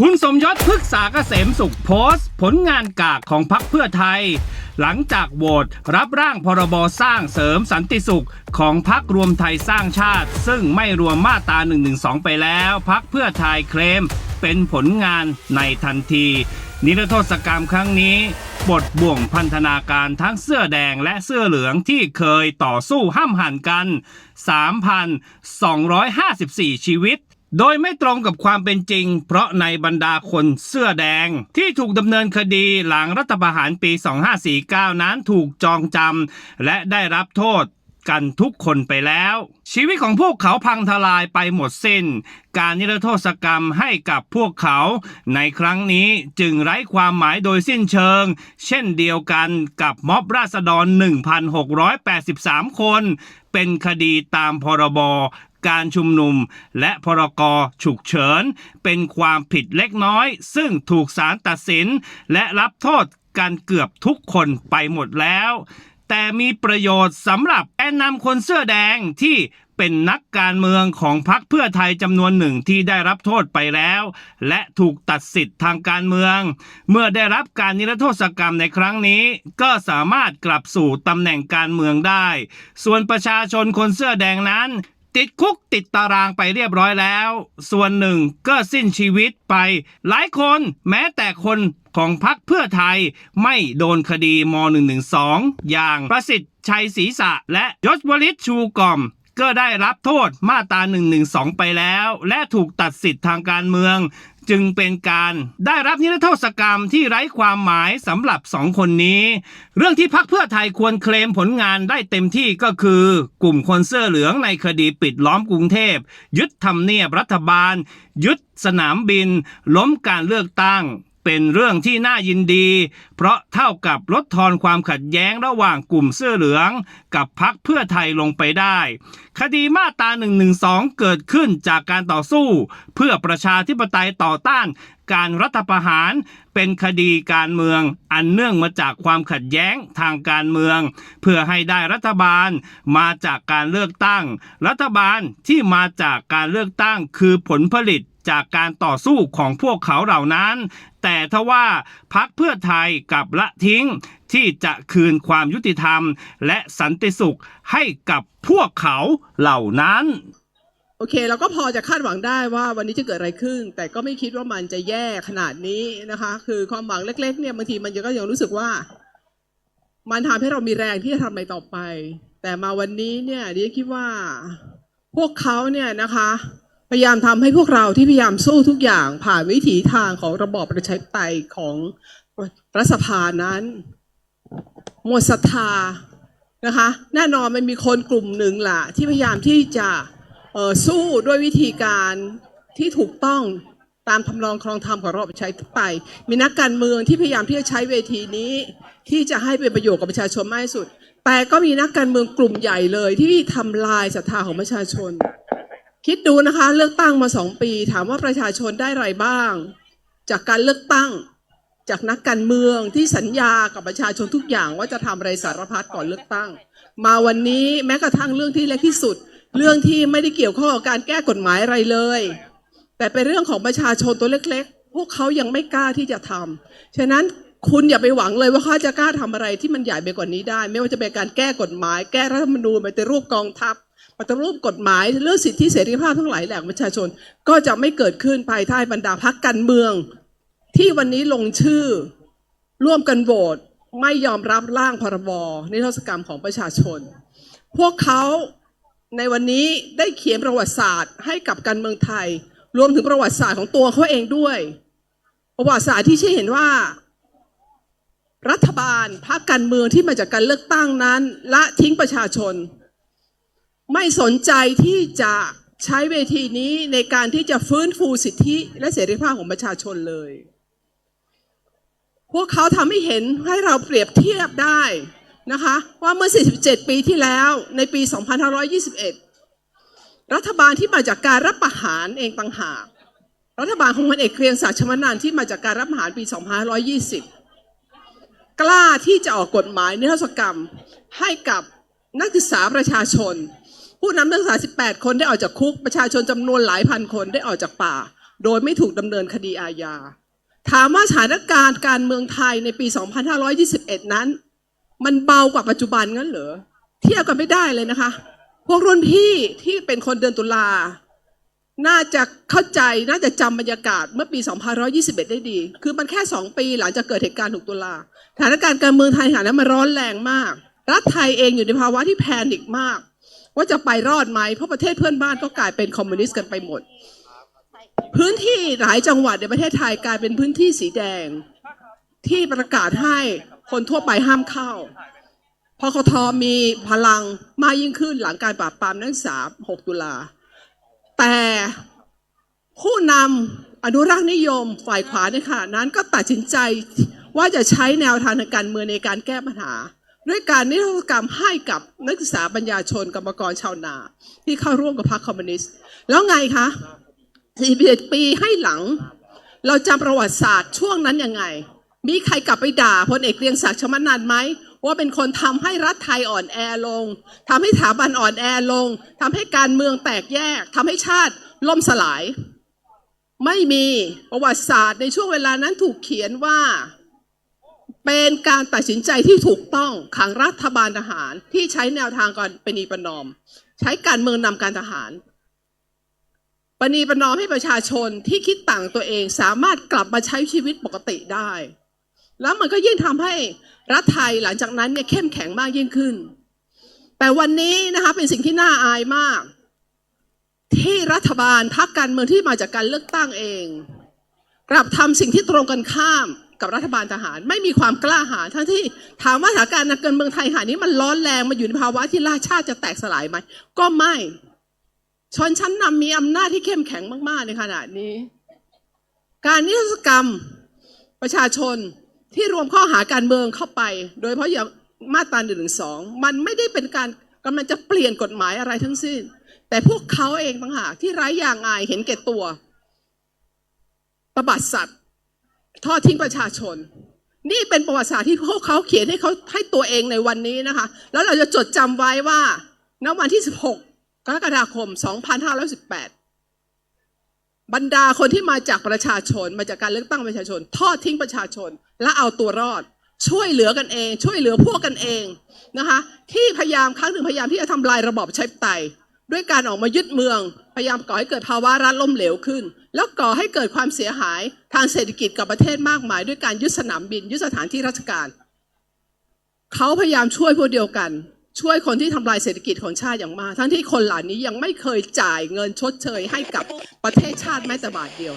คุณสมยศพฤกษาเกษมสุขโพสต์ ผลงานกากของพักเพื่อไทย หลังจากโหวตรับร่างพรบสร้างเสริมสันติสุขของพักรวมไทยสร้างชาติ ซึ่งไม่รวมมาตรา1 1 2 ไปแล้วพักเพื่อไทยเคลม เป็นผลงานในทันที นิรโทษกรรมครั้งนี้บทบ่วงพันธนาการทั้งเสื้อแดงและเสื้อเหลืองที่เคยต่อสู้ห้ามหันกัน 3,254 ชีวิต โดยไม่ตรงกับความเป็นจริง เพราะในบรรดาคนเสื้อแดง ที่ถูกดำเนินคดีหลังรัฐประหารปี 2549 นั้นถูกจองจำและได้รับโทษกันทุกคนไปแล้ว ชีวิตของพวกเขาพังทลายไปหมดสิ้น การนิรโทษกรรมให้กับพวกเขา ในครั้งนี้จึงไร้ความหมายโดยสิ้นเชิง เช่นเดียวกันกับม็อบราษฎร 1,683 คน เป็นคดีตามพรบ การชุมนุม และพรกฉุกเฉิน เป็นความผิดเล็กน้อย ซึ่งถูกศาลตัดสิน และรับโทษกันเกือบทุกคนไปหมดแล้ว แต่มีประโยชน์สำหรับแกนนำคนเสื้อแดงที่เป็นนักการเมืองของพรรคเพื่อไทยจำนวนหนึ่งที่ได้รับโทษไปแล้ว และถูกตัดสิทธิ์ทางการเมือง เมื่อได้รับการนิรโทษกรรมในครั้งนี้ ก็สามารถกลับสู่ตำแหน่งการเมืองได้ ส่วนประชาชนคนเสื้อแดงนั้น ติดคุกติดตารางไปเรียบร้อยแล้ว ส่วนหนึ่งก็สิ้นชีวิตไป หลายคนแม้แต่คนของพรรคเพื่อไทยไม่โดนคดีม .112 อย่างประสิทธิ์ชัยศรีษะและยศวริศชูกล่อม ก็ได้รับโทษมาตรา112 ไปแล้ว และถูกตัดสิทธิ์ทางการเมือง จึงเป็นการได้รับนิรโทษกรรมที่ไร้ความหมายสำหรับสองคนนี้ เรื่องที่พักเพื่อไทยควรเคลมผลงานได้เต็มที่ก็คือ กลุ่มคนเสื้อเหลืองในคดีปิดล้อมกรุงเทพ ยึดทำเนียบรัฐบาล ยึดสนามบิน ล้มการเลือกตั้ง เป็นเรื่องที่น่ายินดี เพราะเท่ากับลดทอนความขัดแย้งระหว่างกลุ่มเสื้อเหลือง กับพักเพื่อไทยลงไปได้ คดีมาตรา112 เกิดขึ้นจากการต่อสู้ เพื่อประชาธิปไตยต่อต้านการรัฐประหารเป็นคดีการเมือง อันเนื่องมาจากความขัดแย้งทางการเมือง เพื่อให้ได้รัฐบาลมาจากการเลือกตั้ง รัฐบาลที่มาจากการเลือกตั้งคือผลผลิต จากการต่อสู้ของพวกเขาเหล่านั้น แต่ทว่าพักเพื่อไทยกับละทิ้งที่จะคืนความยุติธรรม และสันติสุขให้กับพวกเขาเหล่านั้นโอเคเราก็พอจะคาดหวังได้ว่าวันนี้จะเกิดอะไรขึ้น แต่ก็ไม่คิดว่ามันจะแย่ขนาดนี้นะคะ คือความหวังเล็ก ๆ เนี่ยบางทีมันก็ยังรู้สึกว่า มันทำให้เรามีแรงที่จะทำอะไรต่อไป แต่มาวันนี้เนี่ยดิฉันคิดว่า พวกเขาเนี่ยนะคะ พยายามทำให้พวกเราที่พยายามสู้ทุกอย่างผ่านวิถีทางของระบอบประชาธิปไตยของรัฐสภานั้นหมดศรัทธานะคะแน่นอนมันมีคนกลุ่มหนึ่งล่ะ ที่พยายามที่จะสู้ด้วยวิธีการที่ถูกต้องตามทำนองครองธรรมของระบอบประชาธิปไตยมีนักการเมืองที่พยายามที่จะใช้เวทีนี้ ที่จะให้เป็นประโยชน์กับประชาชนมากที่สุด แต่ก็มีนักการเมืองกลุ่มใหญ่เลยที่ทำลายศรัทธาของประชาชน คิดดูนะคะเลือกตั้งมาสองปี ถามว่าประชาชนได้อะไรบ้าง จากการเลือกตั้ง จากนักการเมืองที่สัญญากับประชาชนทุกอย่างว่าจะทำอะไรสารพัดก่อนเลือกตั้ง มาวันนี้แม้กระทั่งเรื่องที่เล็กที่สุด เรื่องที่ไม่ได้เกี่ยวข้องกับการแก้กฎหมายอะไรเลย แต่เป็นเรื่องของประชาชนตัวเล็ก ๆ พวกเขายังไม่กล้าที่จะทำฉะนั้นคุณอย่าไปหวังเลยว่าเขาจะกล้าทำอะไรที่มันใหญ่ไปกว่านี้ได้ ไม่ว่าจะเป็นการแก้กฎหมาย แก้รัฐธรรมนูญไปฏิรูปกองทัพ ปฏิรูปกฎหมายเรื่องสิทธิเสรีภาพทั้งหลายแหล่งประชาชน ก็จะไม่เกิดขึ้นภายใต้บรรดาพรรคการเมือง ที่วันนี้ลงชื่อ ร่วมกันโหวตไม่ยอมรับร่างพรบนิรโทษกรรมของประชาชน พวกเขาในวันนี้ได้เขียนประวัติศาสตร์ให้กับการเมืองไทย รวมถึงประวัติศาสตร์ของตัวเขาเองด้วย ประวัติศาสตร์ที่ชี้เห็นว่า รัฐบาลพรรคการเมืองที่มาจากการเลือกตั้งนั้น ละทิ้งประชาชน ไม่สนใจที่จะใช้เวทีนี้ในการที่จะฟื้นฟูสิทธิและเสรีภาพของประชาชนเลย พวกเขาทำให้เห็นให้เราเปรียบเทียบได้นะคะว่าเมื่อ 47 ปีที่แล้วในปี 2521 รัฐบาลที่มาจากการรับประหารเองต่างหาก รัฐบาลของพลเอกเกรียงศักดิ์ชมนันท์ที่มาจากการรับประหารปี 2520 กล้าที่จะออกกฎหมายนิรโทษกรรมให้กับนักศึกษาประชาชน ผู้นำนักศึกษา 18 คนได้ออกจากคุกประชาชนจำนวนหลายพันคนได้ออกจากป่า โดยไม่ถูกดำเนินคดีอาญา ถามว่าสถานการณ์การเมืองไทยในปี 2521 นั้น มันเบากว่าปัจจุบันงั้นเหรอเทียบกันไม่ได้เลยนะคะ พวกรุ่นพี่ที่เป็นคนเดือนตุลา น่าจะเข้าใจน่าจะจำบรรยากาศเมื่อปี 2521 ได้ดี คือมันแค่ 2 ปีหลังจากเกิดเหตุการณ์6ตุลาสถานการณ์การเมืองไทยขณะนั้นมันร้อนแรงมาก รัฐไทยเองอยู่ในภาวะที่แพนิคมาก ว่าจะไปรอดไหมเพราะประเทศเพื่อนบ้านก็กลายเป็นคอมมิวนิสต์กันไปหมด พื้นที่หลายจังหวัดในประเทศไทยกลายเป็นพื้นที่สีแดง ที่ประกาศให้คนทั่วไปห้ามเข้าพคทมีพลังมากยิ่งขึ้นหลังการปราบปรามนักศึกษา 6 ตุลา แต่ผู้นำอนุรักษ์นิยมฝ่ายขวาในขณะนั้นก็ตัดสินใจว่าจะใช้แนวทางทางการเมืองในการแก้ปัญหา ด้วยการนิรโทษกรรมให้กับนักศึกษาปัญญาชนกรรมกรชาวนา ที่เข้าร่วมกับพรรคคอมมิวนิสต์ แล้วไงคะ41ปีให้หลัง เราจำประวัติศาสตร์ช่วงนั้นยังไง มีใครกลับไปด่าพลเอกเกรียงศักดิ์ชมนันไหมว่าเป็นคนทำให้รัฐไทยอ่อนแอลงทำให้สถาบันอ่อนแอลงทำให้การเมืองแตกแยกทำให้ชาติล่มสลาย ไม่มีประวัติศาสตร์ในช่วงเวลานั้นถูกเขียนว่า เป็นการตัดสินใจที่ถูกต้องของรัฐบาลทหารที่ใช้แนวทางการปณีประนอม ใช้การเมืองนำการทหารปณีประนอมให้ประชาชนที่คิดต่างตัวเองสามารถกลับมาใช้ชีวิตปกติได้ แล้วมันก็ยิ่งทำให้รัฐไทยหลังจากนั้นเนี่ยเข้มแข็งมากยิ่งขึ้น แต่วันนี้นะคะเป็นสิ่งที่น่าอายมาก ที่รัฐบาลพรรคการเมืองที่มาจากการเลือกตั้งเอง กลับทำสิ่งที่ตรงกันข้าม กับรัฐบาลทหาร ไม่มีความกล้าหาญทั้งที่ถามว่าสถานการณ์ในการเมืองไทยขณะนี้มันร้อนแรงมาอยู่ในภาวะที่ราชาติจะแตกสลายไหมก็ไม่ชนชั้นนำมีอำนาจที่เข้มแข็งมาก ๆ ในขณะนี้ การนิรโทษกรรมประชาชนที่รวมข้อหาการเมืองเข้าไป โดยเฉพาะอย่างมาตราหนึ่งสองมันไม่ได้เป็นการกำลังจะเปลี่ยนกฎหมายอะไรทั้งสิ้น แต่พวกเขาเองต่างหากที่ไร้ยางอายเห็นแก่ตัวตบัดสัตว์ ทอดทิ้งประชาชน นี่เป็นประวัติศาสตร์ที่พวกเขาเขียนให้เขาให้ตัวเองในวันนี้นะคะ แล้วเราจะจดจำไว้ว่าณวันที่ 16 กรกฎาคม 2518 บรรดาคนที่มาจากประชาชน มาจากการเลือกตั้งประชาชน ทอดทิ้งประชาชน และเอาตัวรอด ช่วยเหลือกันเอง ช่วยเหลือพวกกันเองนะคะ ที่พยายามครั้งหนึ่งพยายามที่จะทำลายระบอบประชาธิปไตย ด้วยการออกมายึดเมือง พยายามก่อให้เกิดภาวะรัฐล่มเหลวขึ้น แล้วก่อให้เกิดความเสียหายทางเศรษฐกิจกับประเทศมากมาย ด้วยการยึดสนามบินยึดสถานที่ราชการ เขาพยายามช่วยพวกเดียวกัน ช่วยคนที่ทำลายเศรษฐกิจของชาติอย่างมาก ทั้งที่คนเหล่านี้ยังไม่เคยจ่ายเงินชดเชยให้กับประเทศชาติแม้แต่บาทเดียว